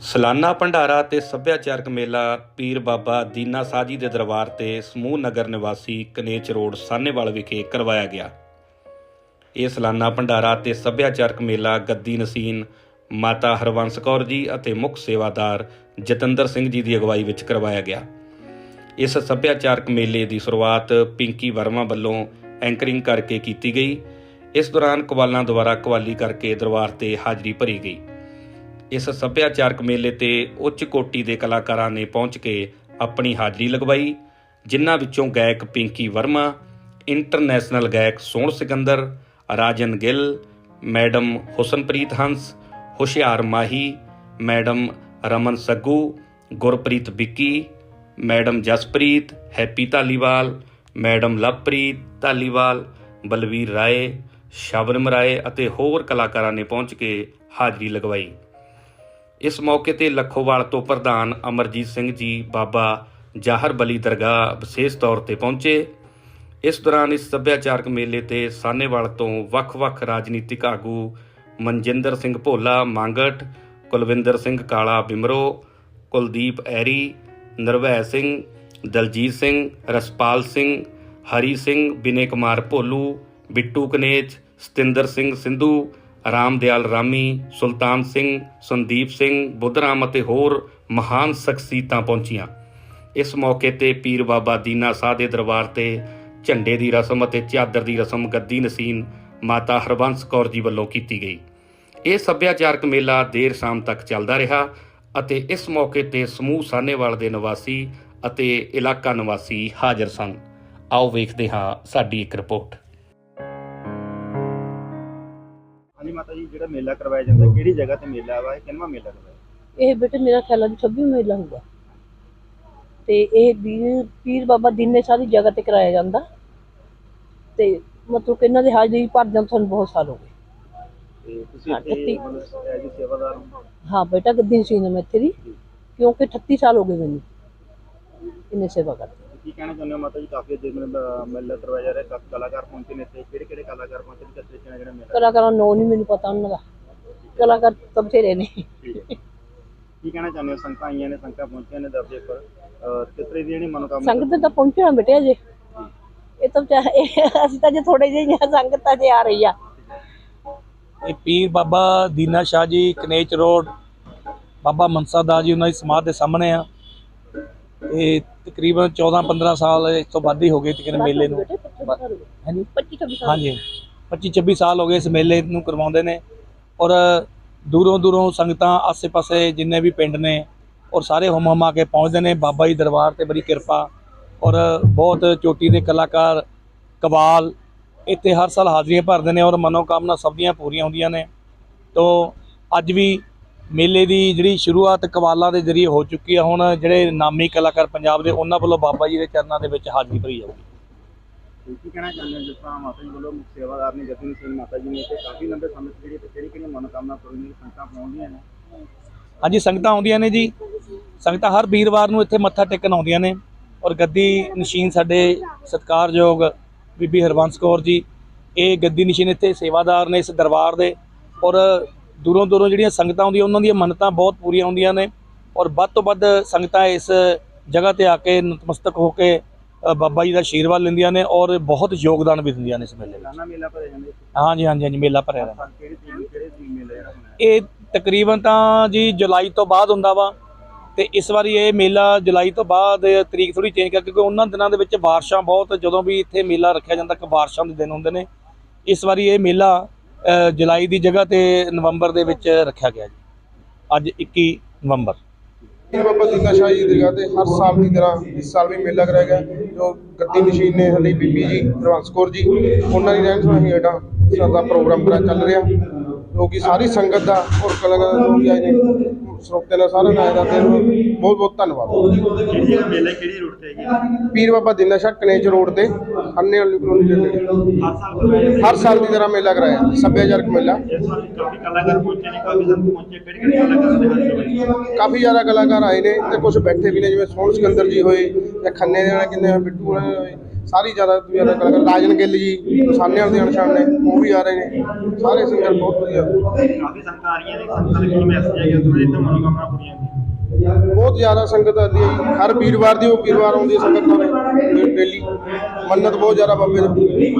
ਸਲਾਨਾ ਭੰਡਾਰਾ ਤੇ ਸੱਭਿਆਚਾਰਕ ਮੇਲਾ ਪੀਰ ਬਾਬਾ ਦੀਨਾ ਸਾਜੀ ਦੇ ਦਰਬਾਰ ਤੇ ਸਮੂਹ ਨਗਰ ਨਿਵਾਸੀ ਕਨੇਚ ਰੋਡ ਸਾਨੇਵਾਲ ਵਿਖੇ ਕਰਵਾਇਆ ਗਿਆ। ਇਹ ਸਲਾਨਾ ਭੰਡਾਰਾ ਤੇ ਸੱਭਿਆਚਾਰਕ ਮੇਲਾ ਗੱਦੀ ਨਸੀਨ, ਮਾਤਾ ਹਰਵੰਸ ਕੌਰ ਜੀ ਅਤੇ ਮੁੱਖ ਸੇਵਾਦਾਰ ਜਤਿੰਦਰ ਸਿੰਘ ਜੀ ਦੀ ਅਗਵਾਈ ਵਿੱਚ ਕਰਵਾਇਆ ਗਿਆ। ਇਸ ਸੱਭਿਆਚਾਰਕ ਮੇਲੇ ਦੀ ਸ਼ੁਰੂਆਤ ਪਿੰਕੀ ਵਰਮਾ ਵੱਲੋਂ ਐਂਕਰਿੰਗ ਕਰਕੇ ਕੀਤੀ ਗਈ। ਇਸ ਦੌਰਾਨ ਕਵਾਲਾਂ ਦੁਆਰਾ ਕਵਾਲੀ ਕਰਕੇ ਦਰਬਾਰ ਤੇ ਹਾਜ਼ਰੀ ਭਰੀ ਗਈ। ਇਸ ਸੱਭਿਆਚਾਰਕ ਮੇਲੇ ਤੇ ਉੱਚ ਕੋਟੀ ਦੇ ਕਲਾਕਾਰਾਂ ਨੇ ਪਹੁੰਚ ਕੇ ਆਪਣੀ ਹਾਜ਼ਰੀ ਲਗਵਾਈ, ਜਿਨ੍ਹਾਂ ਵਿੱਚੋਂ ਗਾਇਕ ਪਿੰਕੀ ਵਰਮਾ, ਇੰਟਰਨੈਸ਼ਨਲ ਗਾਇਕ Sohan Sikander, Rajan Gill, madam Husanpreet Hans, Hushiar Mahi, madam Raman Saggu, Gurpreet Vicky, madam Jaspreet, Happy Dhaliwal, madam Lovepreet Dhaliwal, Balvir Rai, Shabnam Rai ਅਤੇ ਹੋਰ ਕਲਾਕਾਰਾਂ ਨੇ ਪਹੁੰਚ ਕੇ ਹਾਜ਼ਰੀ ਲਗਵਾਈ। ਇਸ ਮੌਕੇ ਤੇ ਲੱਖੋਵਾਲ ਤੋਂ ਪ੍ਰਧਾਨ ਅਮਰਜੀਤ ਸਿੰਘ ਜੀ, ਬਾਬਾ ਜਾਹਰ ਬਲੀ ਦਰਗਾਹ ਵਿਸ਼ੇਸ਼ ਤੌਰ ਤੇ ਪਹੁੰਚੇ। ਇਸ ਦੌਰਾਨ ਇਸ ਸੱਭਿਆਚਾਰਕ ਮੇਲੇ ਤੇ ਸਾਨੇਵਾਲ ਤੋਂ ਵੱਖ-ਵੱਖ ਰਾਜਨੀਤਿਕ ਆਗੂ ਮਨਜਿੰਦਰ ਸਿੰਘ ਭੋਲਾ, ਮੰਗਟ, ਕੁਲਵਿੰਦਰ ਸਿੰਘ ਕਾਲਾ ਬਿਮਰੋ, ਕੁਲਦੀਪ ਐਰੀ, ਨਰਵੈ ਸਿੰਘ, ਦਲਜੀਤ ਸਿੰਘ, ਰਸਪਾਲ ਸਿੰਘ, ਹਰੀ ਸਿੰਘ, ਬਿਨੇ ਕੁਮਾਰ ਭੋਲੂ, ਬਿੱਟੂ ਕਨੇਜ, ਸਤਿੰਦਰ ਸਿੰਘ ਸਿੰਧੂ ਰਾਮਦਿਆਲ ਰਾਮੀ, ਸੁਲਤਾਨ ਸਿੰਘ, ਸੰਦੀਪ ਸਿੰਘ, ਬੁੱਧਰਾਮ ਅਤੇ ਹੋਰ ਮਹਾਨ ਸ਼ਖਸੀਅਤਾਂ ਪਹੁੰਚੀਆਂ। ਇਸ ਮੌਕੇ ਤੇ ਪੀਰ ਬਾਬਾ ਦੀਨਾ ਸਾਹ ਦੇ ਦਰਬਾਰ ਤੇ ਝੰਡੇ ਦੀ ਰਸਮ ਅਤੇ ਚਾਦਰ ਦੀ ਰਸਮ ਗੱਦੀ ਨਸੀਨ ਮਾਤਾ ਹਰਬੰਸ ਕੌਰ ਜੀ ਵੱਲੋਂ ਕੀਤੀ ਗਈ। ਇਹ ਸੱਭਿਆਚਾਰਕ ਮੇਲਾ ਦੇਰ ਸ਼ਾਮ ਤੱਕ ਚੱਲਦਾ ਰਿਹਾ ਅਤੇ ਇਸ ਮੌਕੇ ਤੇ ਸਮੂਹ ਸਾਹਨੇਵਾਲ ਦੇ ਨਿਵਾਸੀ ਅਤੇ ਇਲਾਕਾ ਨਿਵਾਸੀ ਹਾਜ਼ਰ ਸਨ। ਆਓ ਵੇਖਦੇ ਹਾਂ ਸਾਡੀ ਇੱਕ ਰਿਪੋਰਟ। ਮਾਤਾ ਜੀ ਜਿਹੜਾ ਮੇਲਾ ਕਰਵਾਇਆ ਜਾਂਦਾ ਕਿਹੜੀ ਜਗ੍ਹਾ ਤੇ ਮੇਲਾ ਵਾ? ਇਹ ਕਿੰਨਵਾਂ ਮੇਲਾ ਕਰਵਾਇਆ? ਇਹ ਬੇਟੇ ਮੇਰਾ ਖਿਆਲ ਹੈ 26 ਮੇਲਾ ਹੋਊਗਾ। ਤੇ ਇਹ ਵੀਰ ਪੀਰ ਬਾਬਾ ਦੀਨੇ ਸਾਰੀ ਜਗ੍ਹਾ ਤੇ ਕਰਾਇਆ ਜਾਂਦਾ। ਤੇ ਮਤਲਬ ਕਿ ਇਹਨਾਂ ਦੇ ਹਾਜ਼ਰੀ ਭਰ ਜਾਂ ਤੁਹਾਨੂੰ ਬਹੁਤ ਸਾਲ ਹੋ ਗਏ। ਤੇ ਤੁਸੀਂ ਹਾਂ, ਇੱਥੇ ਇੱਥੇ- ਮਤਲਬ ਐਜ ਸੇਵਾਦਾਰ ਹੋ? ਹਾਂ ਬੇਟਾ ਗੱਦੀ ਸੀ ਮੈਂ ਇੱਥੇ ਦੀ। ਕਿਉਂਕਿ 38 ਸਾਲ ਹੋ ਗਏ ਮੈਨੂੰ। ਇਹਨੇ ਸੇਵਾ ਕਰਦੇ ਕੀ ਕਹਿਣਾ ਚਾਹੁੰਦੇ ਹੋ ਮਾਤਾ ਜੀ? ਕਾਫੀ ਮਤਲਬ ਮੇਲਾ ਕਰਵਾਇਆ ਜਾ ਰਿਹਾ ਕਲਾਕਾਰ ਪਹੁੰਚੇ ਨੇ ਇੱਥੇ। ਕਿਹੜੇ ਕਿਹੜੇ ਕਲਾਕਾਰ ਪਹੁੰਚੇ ਨੇ? ਕਿਸ ਤਰੀਕੇ ਨਾਲ ਜਿਹੜਾ ਮੇਲਾ ਕਲਾਕਾਰਾਂ ਨੋ ਨਹੀਂ ਮੈਨੂੰ ਪਤਾ ਉਹਨਾਂ ਦਾ। ਕਲਾਕਾਰ ਤਾਂ ਬਥੇਰੇ ਨੇ। ਕੀ ਕਹਿਣਾ ਚਾਹੁੰਦੇ ਹੋ? ਸੰਗਤਾਂ ਆਈਆਂ ਨੇ ਸੰਗਤਾਂ ਪਹੁੰਚੀਆਂ ਨੇ ਦਰਜੇ ਪਰ ਕਿਸ ਦੀ ਜਿਹੜੀ ਮਨੋਕਾਮਨਾ ਸੰਗਤ ਤਾਂ ਪਹੁੰਚਣਾ ਬੇਟੇ ਅਜੇ ਇਹ ਤਾਂ ਚਾਹੇ ਇਹ- ਅਸੀਂ ਤਾਂ ਜੇ ਥੋੜੇ ਜਿਹੇ ਹੀ ਆ ਸੰਗਤ ਤਾਂ ਜੇ ਆ ਰਹੀ ਆ। ਇਹ ਪੀਰ ਬਾਬਾ ਦੀਨਾ ਸ਼ਾਹ ਜੀ ਕਨੇਚ ਰੋਡ ਬਾਬਾ ਮਨਸਾ ਦਾ ਜੀ ਉਹਨਾਂ ਦੀ ਸਮਾਧ ਦੇ ਸਾਹਮਣੇ ਆ। ਇਹ ਤਕਰੀਬਨ 14 15 ਸਾਲ ਇਸ ਤੋਂ ਵੱਧ ਹੀ ਹੋ ਗਏ ਤਕਰੀਬਨ ਮੇਲੇ ਨੂੰ। ਬੇਟੇ 25 ਸਾਲ ਹੋ ਗਏ ਹਾਂਜੀ। 25 26 ਸਾਲ। ਹਾਂਜੀ। 25 26 ਸਾਲ ਹੋ ਗਏ ਇਸ ਮੇਲੇ ਨੂੰ ਕਰਵਾਉਂਦੇ ਨੇ। ਔਰ ਦੂਰੋਂ ਦੂਰੋਂ ਸੰਗਤਾਂ ਆਸੇ-ਪਾਸੇ ਜਿੰਨੇ ਵੀ ਪਿੰਡ ਨੇ ਔਰ ਸਾਰੇ ਹੁਮ ਹੁਮਾ ਕੇ ਪਹੁੰਚਦੇ ਨੇ। ਬਾਬਾ ਜੀ ਦਰਬਾਰ ਤੇ ਬੜੀ ਕਿਰਪਾ। ਔਰ ਬਹੁਤ ਚੋਟੀ ਦੇ ਕਲਾਕਾਰ ਕਵਾਲ ਇੱਥੇ ਹਰ ਸਾਲ ਹਾਜ਼ਰੀਆਂ ਭਰਦੇ ਨੇ ਔਰ ਮਨੋਕਾਮਨਾ ਸਭ ਦੀਆਂ ਪੂਰੀਆਂ ਹੁੰਦੀਆਂ ਨੇ। ਤੋਂ ਅੱਜ ਵੀ ਮੇਲੇ ਦੀ ਜਿਹੜੀ ਸ਼ੁਰੂਆਤ ਕਵਾਲਾਂ ਦੇ ਜ਼ਰੀਏ ਹੋ ਚੁੱਕੀ ਹੈ ਹੁਣ ਜਿਹੜੇ ਨਾਮੀ ਕਲਾਕਾਰ ਪੰਜਾਬ ਦੇ ਉਹਨਾਂ ਵੱਲੋਂ ਬਾਬਾ ਜੀ ਦੇ ਚਰਨਾਂ ਦੇ ਵਿੱਚ ਹਾਜ਼ਰੀ ਭਰੀ ਜਾਊਗੀ। ਕੀ ਕਹਿਣਾ ਚਾਹੁੰਦੇ ਹੋ ਜਿਸ ਤਰ੍ਹਾਂ ਮਾਤਾ ਜੀ ਵੱਲੋਂ ਮੁੱਖ ਸੇਵਾਦਾਰ ਨੇ ਜਤਿਨ ਸਿੰਘ ਮਾਤਾ ਜੀ ਨੇ ਤੇ ਕਾਫੀ ਲੰਬੇ ਸਮੇਂ ਤੋਂ ਜਿਹੜੀ ਕਿਹੜੀ ਕਿਹੜੀ ਮਨੋਕਾਮਨਾ ਪੂਰੀ ਨੇ ਸੰਗਤਾਂ ਪਹੁੰਚਦੀਆਂ ਨੇ? ਹਾਂਜੀ ਸੰਗਤਾਂ ਆਉਂਦੀਆਂ ਨੇ ਜੀ। ਸੰਗਤਾਂ ਹਰ ਵੀਰਵਾਰ ਨੂੰ ਇੱਥੇ ਮੱਥਾ ਟੇਕਣ ਆਉਂਦੀਆਂ ਨੇ। ਔਰ ਗੱਦੀ ਨਸ਼ੀਨ ਸਾਡੇ ਸਤਿਕਾਰਯੋਗ ਬੀਬੀ ਹਰਬੰਸ ਕੌਰ ਜੀ ਇਹ ਗੱਦੀ ਨਸ਼ੀਨ ਇੱਥੇ ਸੇਵਾਦਾਰ ਨੇ ਇਸ ਦਰਬਾਰ ਦੇ। ਔਰ ਦੂਰੋਂ ਦੂਰੋਂ ਜਿਹੜੀਆਂ ਸੰਗਤਾਂ ਆਉਂਦੀਆਂ ਉਹਨਾਂ ਦੀਆਂ ਮੰਨਤਾਂ ਬਹੁਤ ਪੂਰੀਆਂ ਹੁੰਦੀਆਂ ਨੇ। ਔਰ ਵੱਧ ਤੋਂ ਵੱਧ ਸੰਗਤਾਂ ਇਸ ਜਗ੍ਹਾ ਤੇ ਆ ਕੇ ਨਤਮਸਤਕ ਹੋ ਕੇ ਬਾਬਾ ਜੀ ਦਾ ਆਸ਼ੀਰਵਾਦ ਲੈਂਦੀਆਂ ਨੇ ਔਰ ਬਹੁਤ ਯੋਗਦਾਨ ਵੀ ਦਿੰਦੀਆਂ ਨੇ ਇਸ ਮੇਲੇ ਵਿੱਚ। ਹਾਂਜੀ ਹਾਂਜੀ ਹਾਂਜੀ ਮੇਲਾ ਭਰਿਆ ਰਹਿੰਦਾ? ਇਹ ਤਕਰੀਬਨ ਤਾਂ ਜੀ ਜੁਲਾਈ ਤੋਂ ਬਾਅਦ ਹੁੰਦਾ ਵਾ। ਤੇ ਇਸ ਵਾਰੀ ਇਹ ਮੇਲਾ ਜੁਲਾਈ ਤੋਂ ਬਾਅਦ ਤਰੀਕ ਥੋੜੀ ਚੇਂਜ ਕਰ ਕਿਉਂਕਿ ਉਹਨਾਂ ਦਿਨਾਂ ਦੇ ਵਿੱਚ ਬਾਰਿਸ਼ਾਂ ਬਹੁਤ ਜਦੋਂ ਵੀ ਇੱਥੇ ਮੇਲਾ ਰੱਖਿਆ ਜਾਂਦਾ ਕਿ ਬਾਰਿਸ਼ਾਂ ਦੇ ਦਿਨ ਹੁੰਦੇ ਨੇ। ਇਸ ਵਾਰੀ ਇਹ ਮੇਲਾ ਜੁਲਾਈ ਦੀ ਜਗ੍ਹਾ ਤੇ ਨਵੰਬਰ ਦੇ ਵਿੱਚ ਰੱਖਿਆ ਗਿਆ ਜੀ। ਅੱਜ 21 ਨਵੰਬਰ। ਬਾਬਾ ਦੀਨਾ ਸ਼ਾਹ ਜੀ ਦੀ ਦਰਗਾਹ ਤੇ ਹਰ ਸਾਲ ਦੀ ਤਰ੍ਹਾਂ ਇਸ ਸਾਲ ਵੀ ਮੇਲਾ ਕਰਾਇਆ ਗਿਆ, ਜੋ ਗੱਦੀ ਮਸ਼ੀਨ ਨੇ ਸਾਡੀ ਬੀਬੀ ਜੀ, ਹਰਵੰਸ ਕੌਰ ਜੀ, ਉਹਨਾਂ ਦੀ ਰਹਿਣ ਸਹਾਈ ਹੇਠਾਂ ਸਾਡਾ ਪ੍ਰੋਗਰਾਮ ਚੱਲ ਰਿਹਾ, ਜੋ ਕਿ ਸਾਰੀ ਸੰਗਤ ਦਾ ਔਰ ਕਲਾਕਾਰ ਜੋ ਵੀ ਆਏ ਨੇ। ਸਰੋਤੇ ਨਾਲ ਸਾਰਿਆਂ ਦਾ ਆਇਆ ਦਾ ਤੇ ਬਹੁਤ ਬਹੁਤ ਧੰਨਵਾਦ। ਕਿਹੜੀ ਜਗ੍ਹਾ ਮੇਲਾ ਕਿਹੜੀ ਰੂਟ ਤੇ ਹੈਗੀ ਪੀਰ ਬਾਬਾ ਦੀਨਾ ਸ਼ਾਹ ਕਨੇਜ ਰੋਡ ਤੇ ਅੰਨੇ ਵਾਲੀ ਕਲੋਨੀ ਦੇ ਨੇੜੇ। ਹਰ ਸਾਲ ਕਰਵਾਇਆ ਜਾਂਦਾ ਹਰ ਸਾਲ ਦੀ ਤਰ੍ਹਾਂ ਮੇਲਾ ਕਰਾਇਆ ਸੱਭਿਆਚਾਰਕ ਮੇਲਾ। ਇਸ ਵਾਰ ਕਾਫੀ ਕਲਾਕਾਰ ਪਹੁੰਚੇ ਨੇ ਕਾਫੀ ਸੰਗਤ ਪਹੁੰਚੇ। ਕਿਹੜੇ ਕਿਹੜੇ ਕਲਾਕਾਰ ਨੇ ਹਾਜ਼ਰੀ ਭਰੀ ਕਾਫੀ ਜ਼ਿਆਦਾ ਕਲਾਕਾਰ ਆਏ ਨੇ ਤੇ ਕੁਝ ਬੈਠੇ ਵੀ ਨੇ ਜਿਵੇਂ ਸੋਹਣ ਸਿਕੰਦਰ ਜੀ ਹੋਏ ਜਾਂ ਖੰਨੇ ਦੇ ਨਾਲ ਕਿੰਨੇ ਬਿੱਟੂ ਹੋਏ ਸਾਰੀ ਜ਼ਿਆਦਾ ਜ਼ਿਆਦਾ ਕਲਾਕਾਰ ਰਾਜਨ ਗਿੱਲ ਜੀ ਸਾਨੇ ਵਾਲੇ ਅਨਸ਼ਾਨ ਨੇ ਉਹ ਵੀ ਆ ਰਹੇ ਨੇ। ਸਾਰੇ ਸਿੰਗਰ ਬਹੁਤ ਵਧੀਆ। ਕਾਫੀ ਸੰਗਤਾਂ ਆ ਰਹੀਆਂ ਨੇ ਸੰਗਤਾਂ ਨੂੰ ਕੀ ਮੈਸੇਜ ਕਿ ਉਹਨਾਂ ਦੀ ਤਾਂ ਮਨੋਕਾਮਨਾ ਪੂਰੀਆਂ ਹੁੰਦੀਆਂ ਬਹੁਤ ਜ਼ਿਆਦਾ ਸੰਗਤ ਆਉਂਦੀ ਹੈ ਜੀ। ਹਰ ਵੀਰਵਾਰ ਦੀ ਉਹ ਵੀਰਵਾਰ ਆਉਂਦੀ ਹੈ ਸੰਗਤ ਨਾਲ ਡੇਲੀ। ਮੰਨਤ ਬਹੁਤ ਜ਼ਿਆਦਾ ਬਾਬੇ ਦੀ।